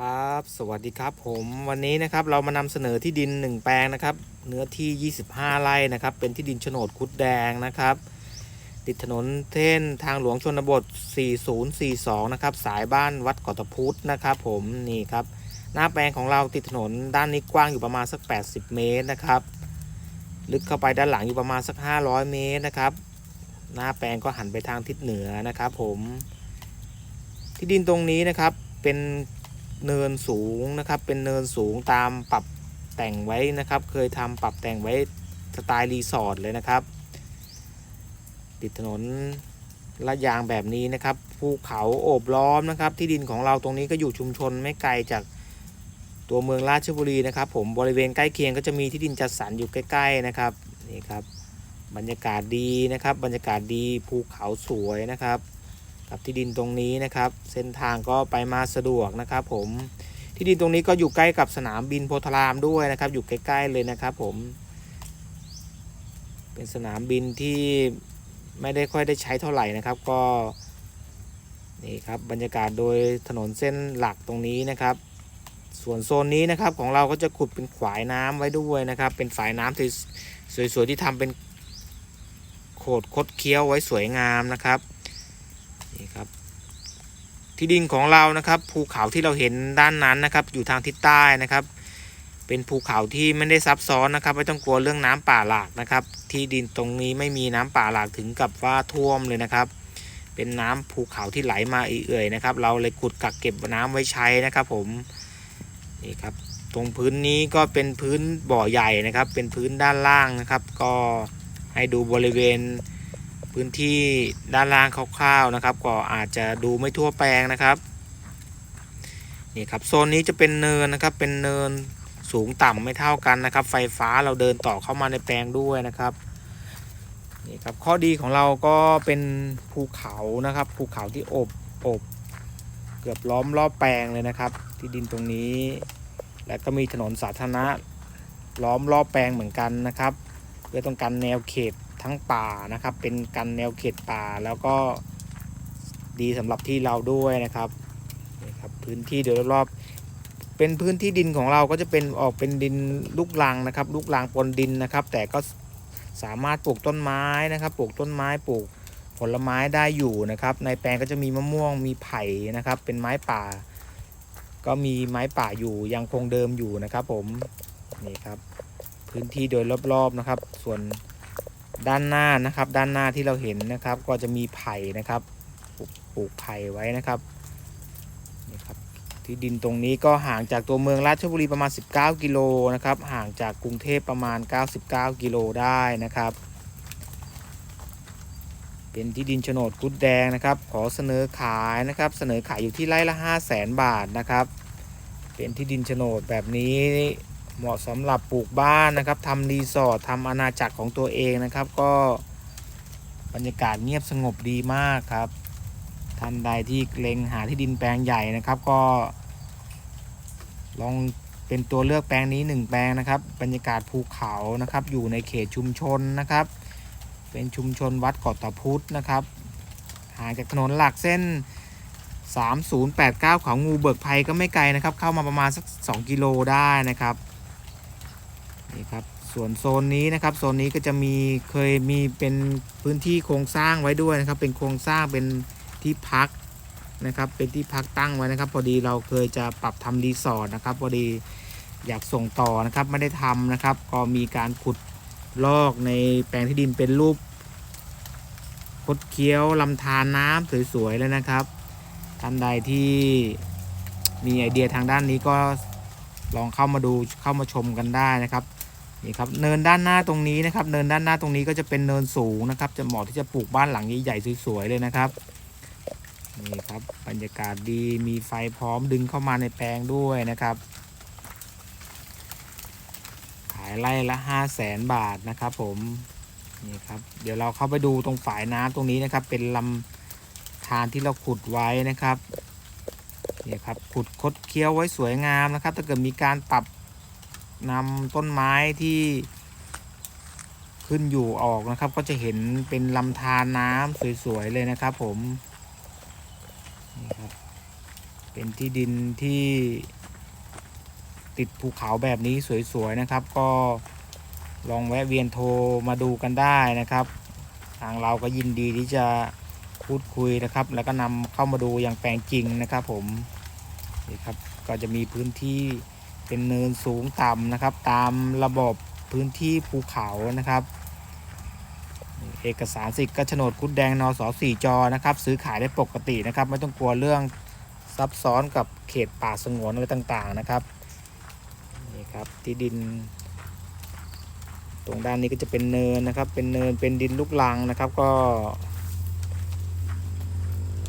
ครับ สวัสดีครับผมวันนี้นะครับเรามานำเสนอที่ดิน 1 แปลงนะครับ เนื้อที่ 25 ไร่นะครับ เป็นที่ดินโฉนดคุดแดงนะครับ ติดถนนเส้นทางหลวงชนบท 4042 นะครับ สายบ้านวัดกาะตะพุธนะครับ ผมนี่ครับ หน้าแปลงของเราติดถนนด้านนี้กว้างอยู่ประมาณสัก 80 เมตรนะครับ ลึกเข้าไปด้านหลังอยู่ประมาณสัก 500 เมตรนะครับ หน้าแปลงก็หันไปทางทิศเหนือนะครับ ผมที่ดินตรงนี้นะครับเป็น เนินสูงนะครับ เป็นเนินสูงตามปรับแต่งไว้นะครับ เคยทำปรับแต่งไว้สไตล์รีสอร์ทเลยนะครับ ติดถนนลาดยางแบบนี้นะครับภูเขาโอบล้อมนะครับ ที่ดินของเราตรงนี้ก็อยู่ชุมชนไม่ไกลจากตัวเมืองราชบุรีนะครับ ผมบริเวณใกล้เคียงก็จะมีที่ดินจัดสรรอยู่ใกล้ ๆนะครับนี่ครับ บรรยากาศดีนะครับ บรรยากาศดีภูเขาสวยนะครับ กับที่ดินตรงนี้นะครับ เส้นทางก็ไปมาสะดวกนะครับผมที่ดินตรงนี้ก็อยู่ใกล้กับสนามบินโพธารามด้วยนะครับ อยู่ใกล้ ๆเลยนะครับผม เป็นสนามบินที่ไม่ได้ค่อยได้ใช้เท่าไหร่นะครับ ก็นี่ครับบรรยากาศโดยถนนเส้นหลักตรงนี้นะครับ ส่วนโซนนี้นะครับของเราก็จะขุดเป็นขวายน้ำไว้ด้วยนะครับ เป็นฝายน้ำสวยๆที่ทำเป็นโขดคดเคี้ยวไว้สวยงามนะครับ นี่ครับ ที่ดินของเรานะครับ ภูเขาที่เราเห็นด้านนั้นนะครับ อยู่ทางทิศใต้นะครับ เป็นภูเขาที่ไม่ได้ซับซ้อนนะครับ ไม่ต้องกลัวเรื่องน้ำป่าหลากนะครับ ที่ดินตรงนี้ไม่มีน้ำป่าหลากถึงกับว่าท่วมเลยนะครับ เป็นน้ำภูเขาที่ไหลมาเอื่อยๆนะครับ เราเลยขุดกักเก็บน้ำไว้ใช้นะครับ ผมนี่ครับตรงพื้นนี้ก็เป็นพื้นบ่อใหญ่นะครับ เป็นพื้นด้านล่างนะครับ ก็ให้ดูบริเวณ พื้นที่ด้านล่างคร่าวๆนะครับ ก็อาจจะดูไม่ทั่วแปลงนะครับนี่ครับโซนนี้จะเป็นเนินนะครับเป็นเนินสูงต่ำไม่เท่ากันนะครับ ไฟฟ้าเราเดินต่อเข้ามาในแปลงด้วยนะครับนี่ครับข้อดีของเราก็เป็นภูเขานะครับ ภูเขาที่อบอบเกือบล้อมรอบแปลงเลยนะครับ ที่ดินตรงนี้ และก็มีถนนสาธารณะล้อมรอบแปลงเหมือนกันนะครับเพื่อต้องการแนวเขต ทั้งป่านะครับ เป็นกันแนวเขตป่าแล้วก็ดีสำหรับที่เราด้วยนะครับนี่ครับ พื้นที่โดยรอบเป็นพื้นที่ดินของเราก็จะเป็นออกเป็นดินลูกรังนะครับ ลูกรังปนดินนะครับ แต่ก็สามารถปลูกต้นไม้นะครับ ปลูกต้นไม้ปลูกผลไม้ได้อยู่นะครับ ในแปลงก็จะมีมะม่วงมีไผ่นะครับ เป็นไม้ป่า ก็มีไม้ป่าอยู่ยังคงเดิมอยู่นะครับ ผมนี่ครับพื้นที่โดยรอบๆนะครับ ส่วน ด้านหน้านะครับ ด้านหน้าที่เราเห็นนะครับ ก็จะมีไผ่นะครับปลูกไผ่ไว้นะครับนี่ครับ ที่ดินตรงนี้ก็ห่างจากตัวเมืองราชบุรีประมาณ 19 กิโลนะครับ ห่างจากกรุงเทพประมาณ 99 กิโลได้นะครับ เป็นที่ดินโฉนดกุดแดงนะครับ ขอเสนอขายนะครับ เสนอขายอยู่ที่ไร่ละ 5 0 0แสนบาทนะครับ เป็นที่ดินโฉนดแบบนี้ เหมาะสำหรับปลูกบ้านนะครับทำรีสอร์ททำอาณาจักรของตัวเองนะครับ ก็บรรยากาศเงียบสงบดีมากครับท่านใดที่เล็งหาที่ดินแปลงใหญ่นะครับ ก็ ลองเป็นตัวเลือกแปลงนี้หนึ่งแปลงนะครับ บรรยากาศภูเขานะครับ อยู่ในเขตชุมชนนะครับ เป็นชุมชนวัดเกาะตะพุธนะครับห่างจากถนนหลักเส้น 3089เขางูเบิกภัยก็ไม่ไกลนะครับ เข้ามาประมาณสัก 2 กิโลได้นะครับ นี่ครับส่วนโซนนี้นะครับโซนนี้ก็จะมีเคยมีเป็นพื้นที่โครงสร้างไว้ด้วยนะครับ เป็นโครงสร้างเป็นที่พักนะครับ เป็นที่พักตั้งไว้นะครับ พอดีเราเคยจะปรับทำรีสอร์ทนะครับพอดีอยากส่งต่อนะครับไม่ได้ทำนะครับ ก็มีการขุดลอกในแปลงที่ดินเป็นรูปคดเคี้ยวลำธารน้ำสวยๆเลยนะครับท่านใดที่มีไอเดียทางด้านนี้ก็ลองเข้ามาดูเข้ามาชมกันได้นะครับ นี่ครับเนินด้านหน้าตรงนี้นะครับ เนินด้านหน้าตรงนี้ก็จะเป็นเนินสูงนะครับ จะเหมาะที่จะปลูกบ้านหลังใหญ่ๆสวยๆเลยนะครับนี่ครับ บรรยากาศดีมีไฟพร้อมดึงเข้ามาในแปลงด้วยนะครับ ขายไร่ละห้าแสนบาทนะครับผมนี่ครับ เดี๋ยวเราเข้าไปดูตรงฝายน้ำตรงนี้นะครับ เป็นลำธารที่เราขุดไว้นะครับนี่ครับขุดคดเคี้ยวไว้สวยงามนะครับ ถ้าเกิดมีการปรับ นำต้นไม้ที่ขึ้นอยู่ออกนะครับ ก็จะเห็นเป็นลำธารน้ำสวยๆเลยนะครับผมนี่ครับเป็นที่ดินที่ติดภูเขาแบบนี้สวยๆนะครับ ก็ลองแวะเวียนโทรมาดูกันได้นะครับ ทางเราก็ยินดีที่จะพูดคุยนะครับ แล้วก็นำเข้ามาดูอย่างแปลงจริงนะครับผมนี่ครับก็จะมีพื้นที่ เป็นเนินสูงต่ำนะครับ ตามระบบพื้นที่ภูเขานะครับเอกสารสิทธิ์ก็โฉนดกุดแดงนสสี่จอนะครับ ซื้อขายได้ปกตินะครับ ไม่ต้องกลัวเรื่องซับซ้อนกับเขตป่าสงวนอะไรต่างๆนะครับนี่ครับที่ดิน ตรงด้านนี้ก็จะเป็นเนินนะครับ เป็นเนินเป็นดินลูกลังนะครับก็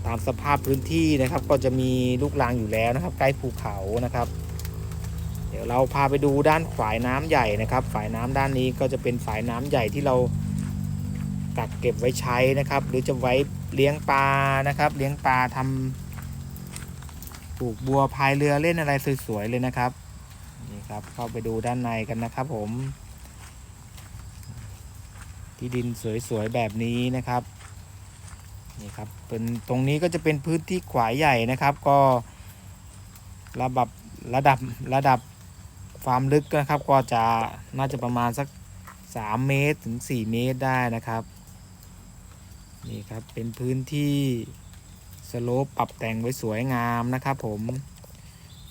ตามสภาพพื้นที่นะครับ ก็จะมีลูกลังอยู่แล้วนะครับ ใกล้ภูเขานะครับ ยวเราพาไปดูด้านฝายน้ำใหญ่นะครับฝายน้ำด้านนี้ก็จะเป็นฝายน้ำใหญ่ที่เรากักเก็บไว้ใช้นะครับ หรือจะไว้เลี้ยงปลานะครับ เลี้ยงปลาทำปลูกบัวพายเรือเล่นอะไรสวยๆเลยนะครับนี่ครับ เข้าไปดูด้านในกันนะครับ ผม ที่ดินสวยๆแบบนี้นะครับนี่ครับเป็นตรงนี้ก็จะเป็นพื้นที่ขวายใหญ่นะครับ ก็ระดับระดับระดับ ความลึกนะครับก็จะน่าจะประมาณสัก 3 เมตรถึง 4 เมตรได้นะครับนี่ครับเป็นพื้นที่สโลปปรับแต่งไว้สวยงามนะครับ ผม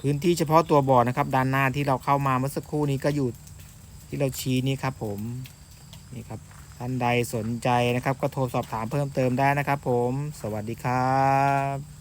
พื้นที่เฉพาะตัวบ่อนะครับ ด้านหน้าที่เราเข้ามาเมื่อสักครู่นี้ก็อยู่ที่เราชี้นี้ครับ ผมนี่ครับท่านใดสนใจนะครับ ก็โทรสอบถามเพิ่มเติมได้นะครับ ผม สวัสดีครับ